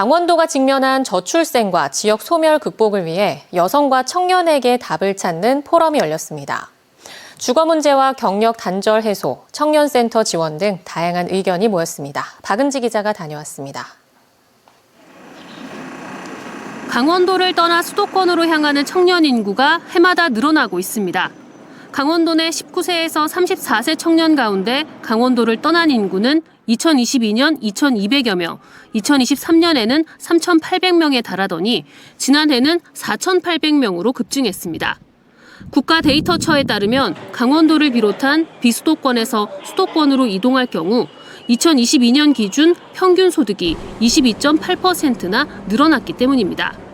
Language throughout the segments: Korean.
강원도가 직면한 저출생과 지역 소멸 극복을 위해 여성과 청년에게 답을 찾는 포럼이 열렸습니다. 주거 문제와 경력 단절 해소, 청년센터 지원 등 다양한 의견이 모였습니다. 박은지 기자가 다녀왔습니다. 강원도를 떠나 수도권으로 향하는 청년 인구가 해마다 늘어나고 있습니다. 강원도 내 19세에서 34세 청년 가운데 강원도를 떠난 인구는 2022년 2,200여 명, 2023년에는 3,800명에 달하더니 지난해는 4,800명으로 급증했습니다. 국가 데이터처에 따르면 강원도를 비롯한 비수도권에서 수도권으로 이동할 경우 2022년 기준 평균 소득이 22.8%나 늘어났기 때문입니다.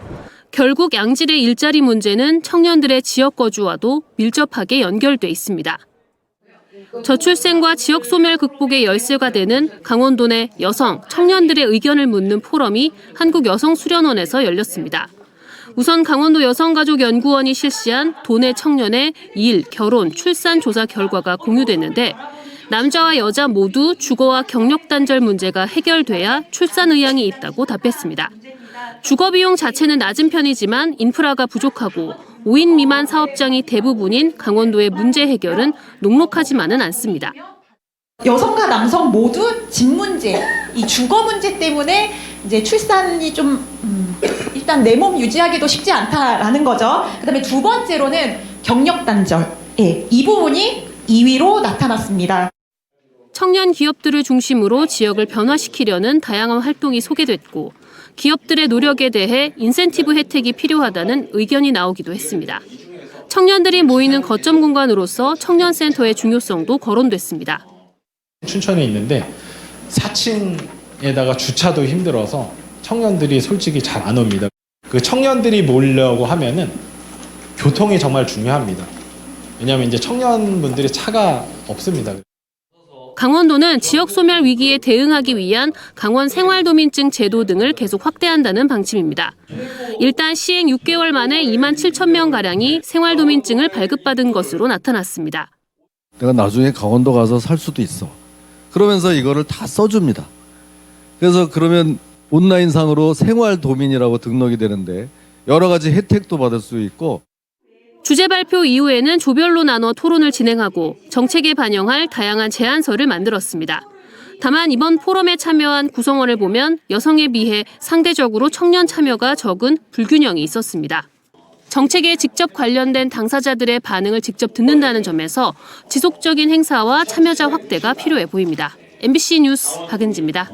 결국 양질의 일자리 문제는 청년들의 지역 거주와도 밀접하게 연결돼 있습니다. 저출생과 지역 소멸 극복의 열쇠가 되는 강원도 내 여성, 청년들의 의견을 묻는 포럼이 한국여성수련원에서 열렸습니다. 우선 강원도 여성가족연구원이 실시한 도내 청년의 일, 결혼, 출산 조사 결과가 공유됐는데 남자와 여자 모두 주거와 경력 단절 문제가 해결돼야 출산 의향이 있다고 답했습니다. 주거 비용 자체는 낮은 편이지만 인프라가 부족하고 5인 미만 사업장이 대부분인 강원도의 문제 해결은 녹록하지만은 않습니다. 여성과 남성 모두 집 문제, 이 주거 문제 때문에 이제 출산이 좀 음, 일단 내 몸 유지하기도 쉽지 않다라는 거죠. 그다음에 두 번째로는 경력 단절, 예, 이 부분이 2위로 나타났습니다. 청년 기업들을 중심으로 지역을 변화시키려는 다양한 활동이 소개됐고 기업들의 노력에 대해 인센티브 혜택이 필요하다는 의견이 나오기도 했습니다. 청년들이 모이는 거점 공간으로서 청년센터의 중요성도 거론됐습니다. 춘천에 있는데 4층에다가 주차도 힘들어서 청년들이 솔직히 잘 안 옵니다. 그 청년들이 모으려고 하면은 교통이 정말 중요합니다. 왜냐하면 이제 청년분들이 차가 없습니다. 강원도는 지역 소멸 위기에 대응하기 위한 강원 생활도민증 제도 등을 계속 확대한다는 방침입니다. 일단 시행 6개월 만에 2만 7천 명 가량이 생활도민증을 발급받은 것으로 나타났습니다. 내가 나중에 강원도 가서 살 수도 있어. 그러면서 이거를 다 써줍니다. 그래서 그러면 온라인상으로 생활도민이라고 등록이 되는데 여러 가지 혜택도 받을 수 있고 주제 발표 이후에는 조별로 나눠 토론을 진행하고 정책에 반영할 다양한 제안서를 만들었습니다. 다만 이번 포럼에 참여한 구성원을 보면 여성에 비해 상대적으로 청년 참여가 적은 불균형이 있었습니다. 정책에 직접 관련된 당사자들의 반응을 직접 듣는다는 점에서 지속적인 행사와 참여자 확대가 필요해 보입니다. MBC 뉴스 박은지입니다.